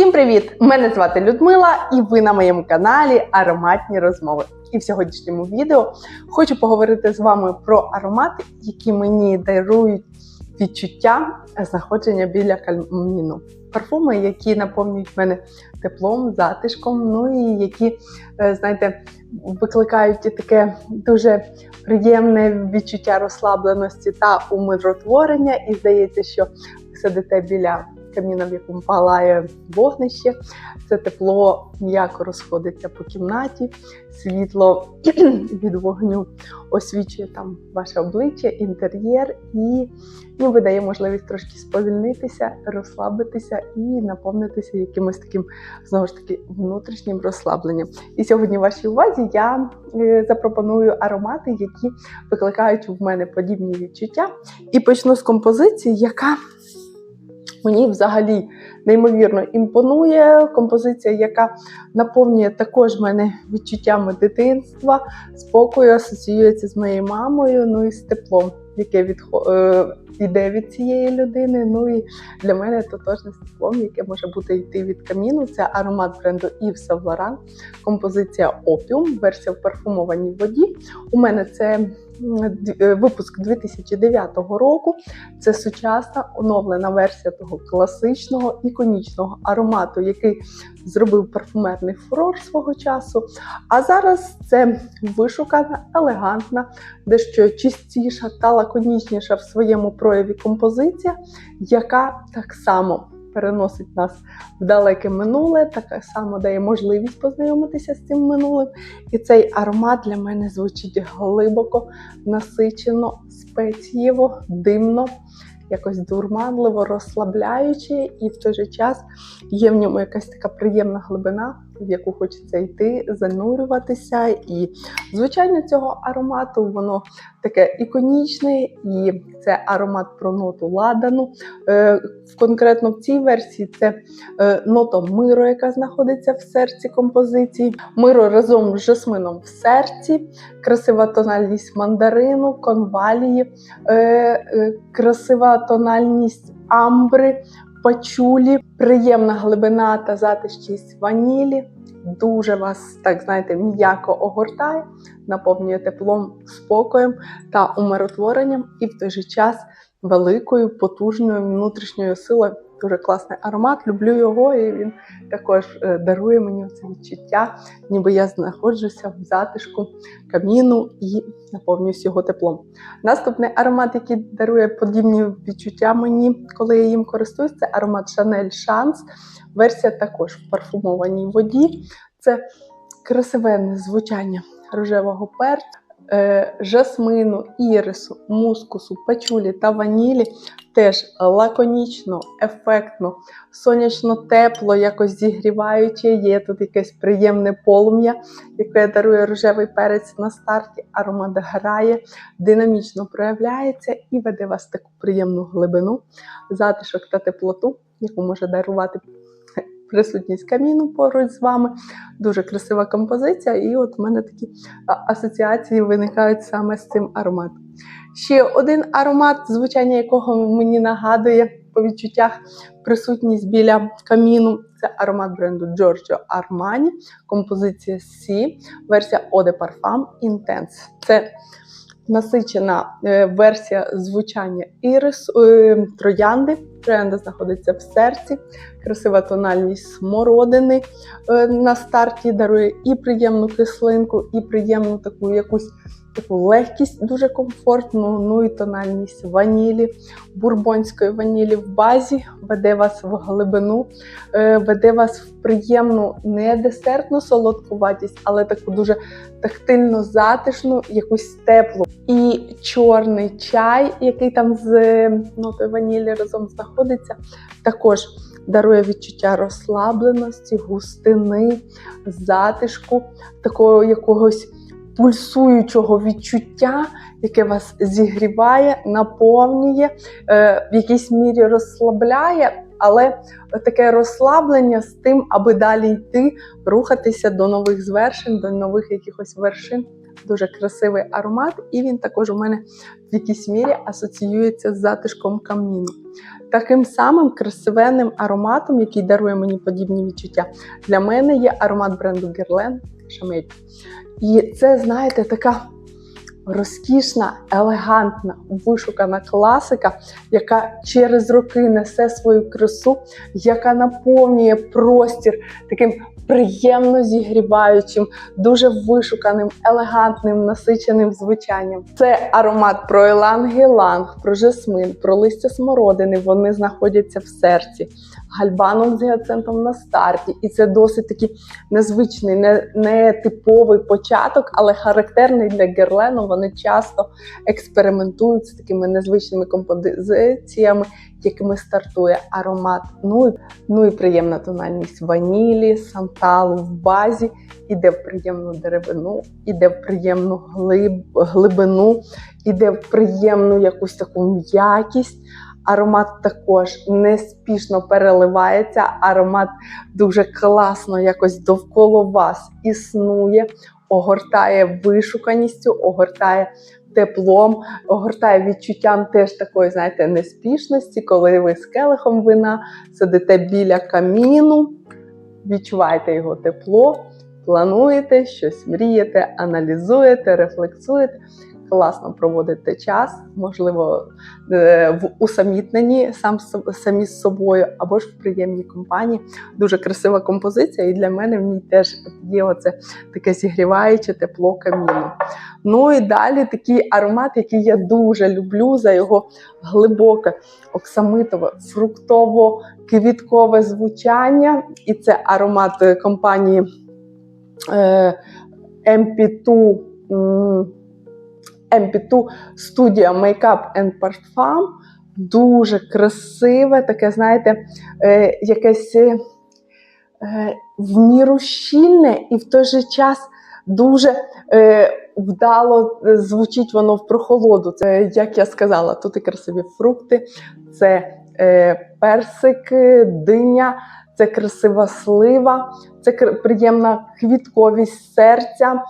Всім привіт! Мене звати Людмила, і ви на моєму каналі Ароматні розмови. І в сьогоднішньому відео хочу поговорити з вами про аромати, які мені дарують відчуття знаходження біля каміну. Парфуми, які наповнюють мене теплом, затишком, ну і які, е, знаєте, викликають таке дуже приємне відчуття розслабленості та умиротворення. І здається, що сидите біля каміна, в якому палає вогнище. Це тепло м'яко розходиться по кімнаті, світло від вогню освічує там ваше обличчя, інтер'єр і ніби дає можливість трошки сповільнитися, розслабитися і наповнитися якимось таким знову ж таки внутрішнім розслабленням. І сьогодні в вашій увазі я е, запропоную аромати, які викликають в мене подібні відчуття. І почну з композиції, яка Мені взагалі неймовірно імпонує композиція, яка наповнює також мене відчуттями дитинства, спокою, асоціюється з моєю мамою, ну і з теплом, яке відхо... е, йде від цієї людини. Ну і для мене тотожне з теплом, яке може бути йти від каміну. Це аромат бренду Yves Saint композиція Opium, версія в парфумованій воді. У мене це е, випуск 2009 року. Це сучасна оновлена версія того класичного іконічного аромату, який зробив парфумерний фурор свого часу. А зараз це вишукана, елегантна, дещо чистіша та лаконічніша в своєму прояві композиція, яка так само. Переносить нас в далеке минуле, так само дає можливість познайомитися з цим минулим. І цей аромат для мене звучить глибоко, насичено, спецієво, димно, якось дурманливо, розслабляюче, і в той же час є в ньому якась така приємна глибина, в яку хочеться йти, занурюватися. І звичайно цього аромату воно таке іконічне, і це аромат про ноту ладану. Е, Конкретно в цій версії це е, нота миро, яка знаходиться в серці композиції. Миро разом з жасмином в серці, красива тональність мандарину, конвалії, е, красива тональність амбри, пачулі, приємна глибина та затишність ванілі. Дуже вас, так знаєте, м'яко огортає, наповнює теплом, спокоєм та умиротворенням, і в той же час великою, потужною внутрішньою силою. Дуже класний аромат, люблю його, і він також е, дарує мені це відчуття, ніби я знаходжуся в затишку каміну і наповнююсь його теплом. Наступний аромат, який дарує подібні відчуття мені, коли я їм користуюсь, це аромат Chanel Chance. Версія також в парфумованій воді. Це красивенне звучання рожевого перцю, жасмину, ірису, мускусу, пачулі та ванілі. Теж лаконічно, ефектно, сонячно тепло, якось зігріваюче. Є тут якесь приємне полум'я, яке дарує рожевий перець на старті. Аромат грає, динамічно проявляється і веде вас таку приємну глибину, затишок та теплоту, яку може дарувати присутність каміну поруч з вами. Дуже красива композиція, і от в мене такі асоціації виникають саме з цим ароматом. Ще один аромат, звучання якого мені нагадує по відчуттях присутність біля каміну. Це аромат бренду Giorgio Armani, композиція C, версія Eau de Parfum Intense. Це насичена е, версія звучання ірис е, троянди. Троянда знаходиться в серці, красива тональність смородини е, на старті дарує і приємну кислинку, і приємну таку якусь таку легкість, дуже комфортну, ну і тональність ванілі, бурбонської ванілі в базі, веде вас в глибину, веде вас в приємну, не десертну солодкуватість, але таку дуже тактильно затишну, якусь теплу. І чорний чай, який там з нотою ванілі разом знаходиться, також дарує відчуття розслабленості, густини, затишку, такого якогось пульсуючого відчуття, яке вас зігріває, наповнює, е, в якійсь мірі розслабляє. Але таке розслаблення з тим, аби далі йти, рухатися до нових звершень, до нових якихось вершин. Дуже красивий аромат, і він також у мене в якійсь мірі асоціюється з затишком каміну. Таким самим красивенним ароматом, який дарує мені подібні відчуття, для мене є аромат бренду Guerlain Chamel. І це, знаєте, така розкішна, елегантна, вишукана класика, яка через роки несе свою красу, яка наповнює простір таким приємно зігріваючим, дуже вишуканим, елегантним, насиченим звучанням. Це аромат про еланг-іланг, про жасмин, про листя смородини. Вони знаходяться в серці, гальбаном з гіацинтом на старті. І це досить такий незвичний, не, не типовий початок, але характерний для герлену. Вони часто експериментують з такими незвичними композиціями, якими стартує аромат. Ну ну і приємна тональність ванілі, санталу в базі, іде в приємну деревину, іде в приємну глиб, глибину, іде в приємну якусь таку м'якість. Аромат також неспішно переливається, аромат дуже класно якось довкола вас існує, огортає вишуканістю, огортає теплом, огортає відчуттям теж такої, знаєте, неспішності, коли ви з келихом вина сидите біля каміну, відчуваєте його тепло, плануєте щось мрієте, аналізуєте, рефлексуєте. Класно проводите час, можливо, е, в усамітненні сам самі з собою, або ж в приємній компанії. Дуже красива композиція, і для мене в ній теж є оце таке зігріваюче тепло каміну. Ну і далі такий аромат, який я дуже люблю за його глибоке, оксамитове, фруктово-квіткове звучання. І це аромат е, компанії е, MP2. М, MP2 студія Makeup and Parfum. Дуже красиве, таке, знаєте, е, якесь е, в міру щільне і в той же час дуже е, вдало е, звучить воно в прохолоду. Це, як я сказала, тут і красиві фрукти, це е, персик, е, диня, це красива слива, це приємна квітковість серця,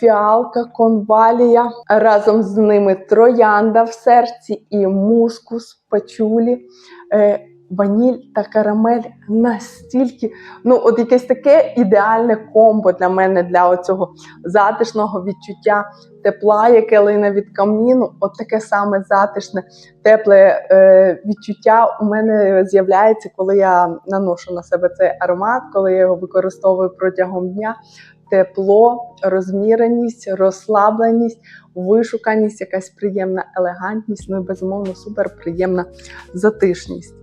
фіалка, конвалія. Разом з ними троянда в серці і мускус, пачулі. Е, Ваніль та карамель настільки, ну от якесь таке ідеальне комбо для мене для оцього затишного відчуття тепла, яке лине від каміну. От таке саме затишне, тепле е, відчуття у мене з'являється, коли я наношу на себе цей аромат, коли я його використовую протягом дня. Тепло, розміреність, розслабленість, вишуканість, якась приємна елегантність, ну і безумовно супер приємна затишність.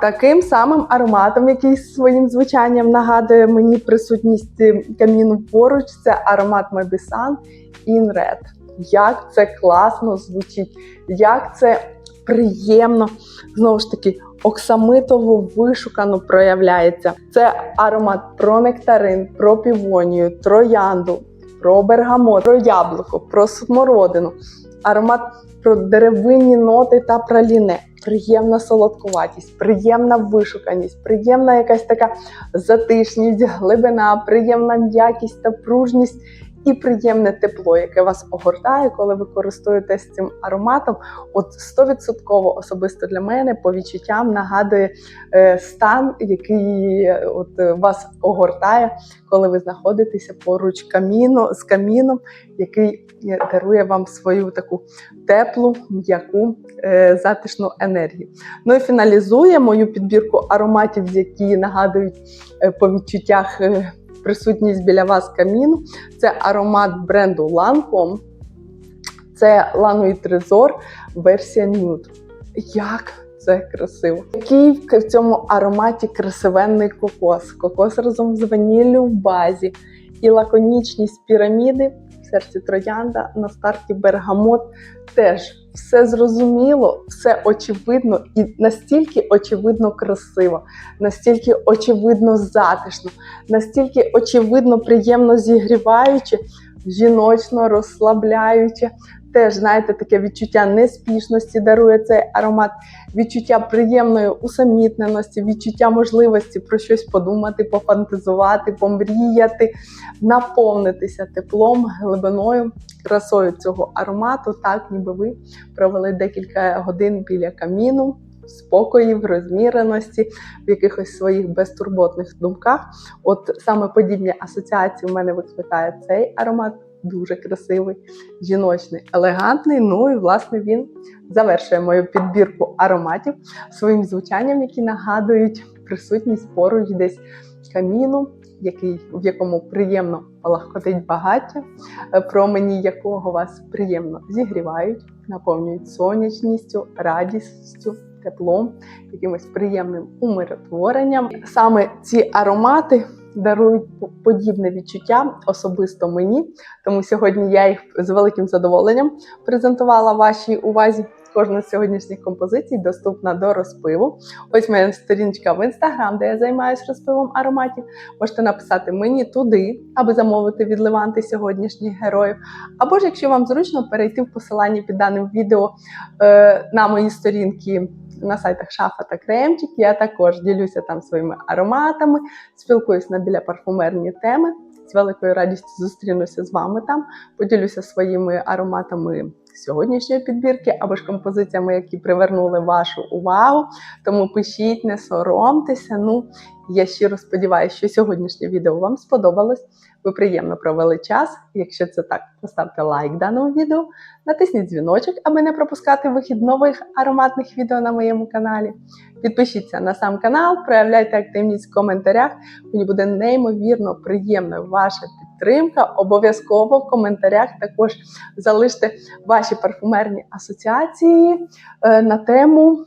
Таким самим ароматом, який своїм звучанням нагадує мені присутність е, каміну поруч, це аромат Мебісан In. Як це класно звучить, як це приємно, знову ж таки, оксамитово вишукано проявляється. Це аромат про нектарин, про півонію, троянду, про бергамот, про яблуко, про смородину. Аромат про деревинні ноти та праліне. Приємна солодкуватість, приємна вишуканість, приємна якась така затишність, глибина, приємна м'якість та пружність і приємне тепло, яке вас огортає, коли ви користуєтесь цим ароматом. От 100% особисто для мене по відчуттям нагадує е, стан, який е, от е, вас огортає, коли ви знаходитеся поруч каміну з каміном, який дарує вам свою таку теплу, м'яку, затишну енергію. Ну і фіналізує мою підбірку ароматів, які нагадують по відчуттях присутність біля вас камін. Це аромат бренду Lancome. Це Лануї Трезор версія Nude. Як це красиво! Який в цьому ароматі красивенний кокос. Кокос разом з ваніллю в базі. І лаконічність піраміди серці троянда, на старті бергамот. Теж все зрозуміло, все очевидно і настільки очевидно красиво, настільки очевидно затишно, настільки очевидно приємно зігріваюче, жіночно розслабляюче. Теж, знаєте, таке відчуття неспішності дарує цей аромат, відчуття приємної усамітненості, відчуття можливості про щось подумати, пофантазувати, помріяти, наповнитися теплом, глибиною, красою цього аромату, так ніби ви провели декілька годин біля каміну, спокої, в розміреності, в якихось своїх безтурботних думках. От саме подібні асоціації в мене викликає цей аромат. Дуже красивий, жіночний, елегантний. Ну і власне він завершує мою підбірку ароматів своїм звучанням, які нагадують присутність поруч десь каміну, який, в якому приємно палахкотить багаття, е, промені якого вас приємно зігрівають, наповнюють сонячністю, радістю, теплом, якимось приємним умиротворенням. Саме ці аромати. Дарують по- подібне відчуття особисто мені, тому сьогодні я їх з великим задоволенням презентувала вашій увазі. Кожна з сьогоднішніх композицій доступна до розпиву. Ось моя сторіночка в інстаграм, де я займаюся розпивом ароматів. Можете написати мені туди, аби замовити від Леванти сьогоднішніх героїв. Або ж, якщо вам зручно, перейти в посиланні під даним відео е, на мої сторінки на сайтах Шафа та Кремчик. Я також ділюся там своїми ароматами, спілкуюсь на біля парфумерні теми. З великою радістю зустрінуся з вами там, поділюся своїми ароматами сьогоднішньої підбірки або ж композиціями, які привернули вашу увагу. Тому пишіть, не соромтеся. Ну, я щиро сподіваюся, що сьогоднішнє відео вам сподобалось. Ви приємно провели час. Якщо це так, поставте лайк даному відео, натисніть дзвіночок, аби не пропускати вихід нових ароматних відео на моєму каналі. Підпишіться на сам канал, проявляйте активність в коментарях. Мені буде неймовірно приємна ваша підтримка. Обов'язково в коментарях також залиште ваші парфумерні асоціації е, на тему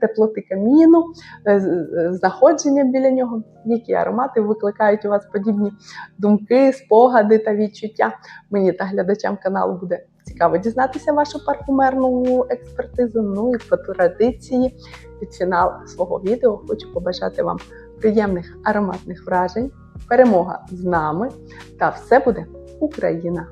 теплоти каміну, е, з- е, знаходження біля нього, які аромати викликають у вас подібні думки, спогади та відчуття. Мені та глядачам каналу буде цікаво дізнатися вашу парфумерну експертизу. Ну і по традиції під фінал свого відео хочу побажати вам приємних ароматних вражень, перемога з нами та все буде Україна!